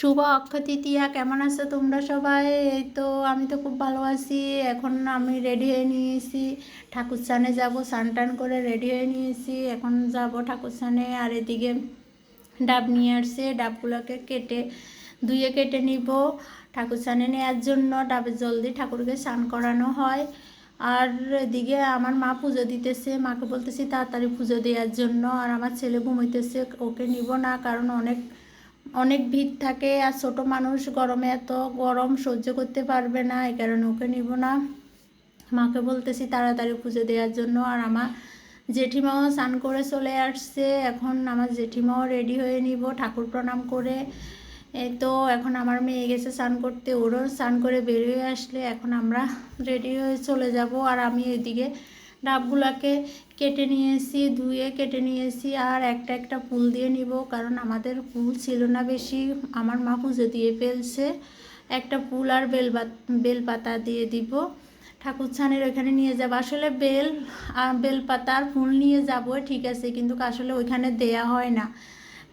শুভ অক্ষয় তৃতীয়া কেমন আছো তোমরা সবাই? এই তো আমি তো খুব ভালো আছি। এখন আমি রেডি হয়ে নিয়েছি। ঠাকুর স্থানে যাব, স্নান টান করে রেডি হয়ে নিয়েছি। এখন যাব ঠাকুর স্থানে আর এদিকে ডাব নিয়ে আসছে। ডাবগুলোকে কেটে, ধুয়ে কেটে নিব। ঠাকুর স্নানে নেওয়ার জন্য ডাবের জলদি ঠাকুরকে স্নান করানো হয়। আর এদিকে আমার মা পুজো দিতেছে। মাকে বলতেছি তাড়াতাড়ি পুজো দেওয়ার জন্য। আর আমার ছেলে ঘুমাইতেছে। ওকে নিব না, কারণ অনেক অনেক ভিড় থাকে আর ছোট মানুষ গরমে এত গরম সহ্য করতে পারবে না, এই কারণে ওকে নিব না। মাকে বলতেছি তাড়াতাড়ি পুজো দেওয়ার জন্য আর আমার জেঠিমাও স্নান করে চলে আসছে। এখন আমার জেঠিমাও রেডি হয়ে নিব ঠাকুর প্রণাম করে। তো এখন আমার মেয়ে গেছে স্নান করতে, ওরও স্নান করে বেরিয়ে আসলে এখন আমরা রেডি হয়ে চলে যাব। আর আমি এদিকে ডাবগুলাকে কেটে নিয়েছি, ধুয়ে কেটে নিয়েছি আর একটা একটা ফুল দিয়ে নিব। কারণ আমাদের ফুল ছিল না বেশি, আমার মা পুজো দিয়ে ফেলছে। একটা ফুল আর বেল বেলপাতা দিয়ে দিব। ঠাকুর ছানের ওইখানে নিয়ে যাব। আসলে বেল আর বেলপাতা আর ফুল নিয়ে যাব, ঠিক আছে, কিন্তু আসলে ওইখানে দেয়া হয় না।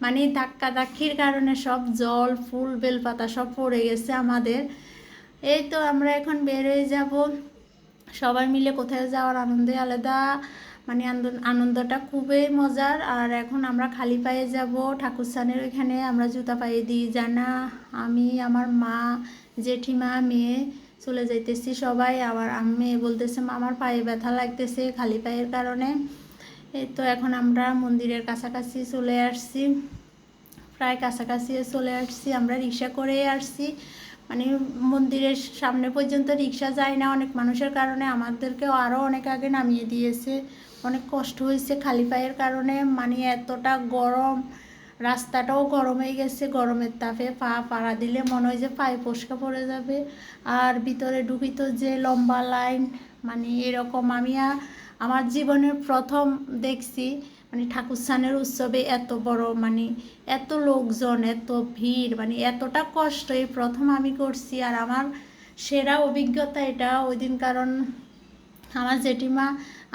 মানে ধাক্কা ধাক্কির কারণে সব জল, ফুল বেলপাতা সব পড়ে গেছে আমাদের। এই তো আমরা এখন বের হয়ে যাব। সবাই মিলে কোথায় যাওয়ার আনন্দে আলাদা। মানে আনন্দটা খুবই মজার। আর এখন আমরা খালি পায়ে যাব ঠাকুর স্থানের ওইখানে আমরা জুতা পায়ে দিই। জানা, আমি, আমার মা, জেঠিমা, মেয়ে চলে যাইতেছি সবাই। আবার মেয়ে বলতেছে আমার পায়ে ব্যথা লাগতেছে খালি পায়ের কারণে। এই তো এখন আমরা মন্দিরের কাছাকাছি চলে আসছি। প্রায় কাছাকাছি চলে আসছি, আমরা রিক্সা করেই আসছি। মানে মন্দিরের সামনে পর্যন্ত রিক্সা যায় না। অনেক মানুষের কারণে আমাদেরকেও আরও অনেক আগে নামিয়ে দিয়েছে। অনেক কষ্ট হয়েছে খালি পায়ের কারণে। মানে এতটা গরম, রাস্তাটাও গরম হয়ে গেছে। গরমের তাপে পা পাড়া দিলে মনে হয় যে পায়ে পশকা পড়ে যাবে। আর ভিতরে ঢুকিত যে লম্বা লাইন মানে এরকম আমি আমার জীবনের প্রথম দেখছি মানে ঠাকুর স্থানের উৎসবে এত বড় মানে এত লোকজন, এত ভিড় মানে এতটা কষ্ট এই প্রথম আমি করছি। আর আমার সেরা অভিজ্ঞতা এটা ওই দিন কারণ আমার জেঠিমা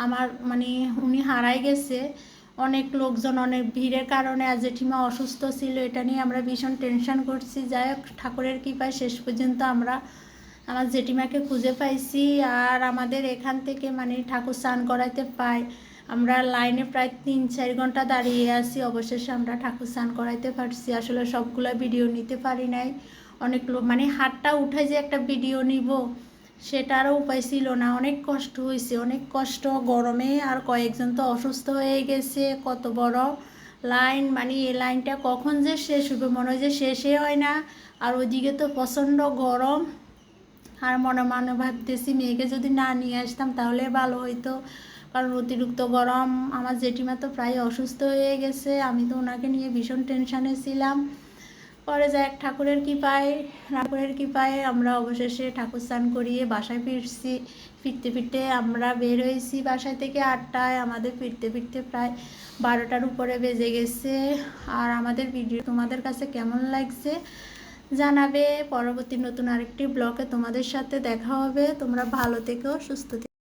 আমার মানে উনি হারাই গেছে। অনেক লোকজন, অনেক ভিড়ের কারণে আর জেঠিমা অসুস্থ ছিল, এটা নিয়ে আমরা ভীষণ টেনশন করছি। যাই হোক, ঠাকুরের কৃপায় শেষ পর্যন্ত আমরা আমার জেঠিমাকে খুঁজে পাইছি আর আমাদের এখান থেকে মানে ঠাকুর স্নান করাইতে পাই। আমরা লাইনে প্রায় তিন, চার ঘণ্টা দাঁড়িয়ে আছি। অবশেষে আমরা ঠাকুর স্নান করাইতে পারছি। আসলে সবগুলো ভিডিও নিতে পারি নাই। অনেক লোক মানে হাতটা উঠে যে একটা ভিডিও নিব, সেটারও উপায় ছিল না। অনেক কষ্ট হয়েছে অনেক কষ্ট। গরমে আর কয়েকজন তো অসুস্থ হয়ে গেছে, কত বড় লাইন। মানে এই লাইনটা কখন যে শেষ হবে মনে হয় যে শেষে হয় না। আর ওইদিকে তো প্রচণ্ড গরম। আর মনে মনে ভাবতেছি, মেয়েকে যদি না নিয়ে আসতাম তাহলে ভালো হইতো। কারণ অতিরিক্ত গরম, আমার জেঠিমা তো প্রায় অসুস্থ হয়ে গেছে, আমি তো ওনাকে নিয়ে ভীষণ টেনশানে ছিলাম। পরে যাই এক ঠাকুরের কৃপায় ঠাকুরের কৃপায় আমরা অবশেষে ঠাকুর স্নান করিয়ে বাসায় ফিরছি। ফিরতে ফিরতে আমরা বের হয়েছি বাসায় থেকে আটটায়, আমাদের ফিরতে ফিরতে প্রায় বারোটার উপরে বেজে গেছে। আর আমাদের ভিডিও তোমাদের কাছে কেমন লাগছে? জানাবে। পরবর্তী নতুন আরেকটি ব্লকে তোমাদের সাথে দেখা হবে। তোমরা ভালো থেকো সুস্থ থেকো।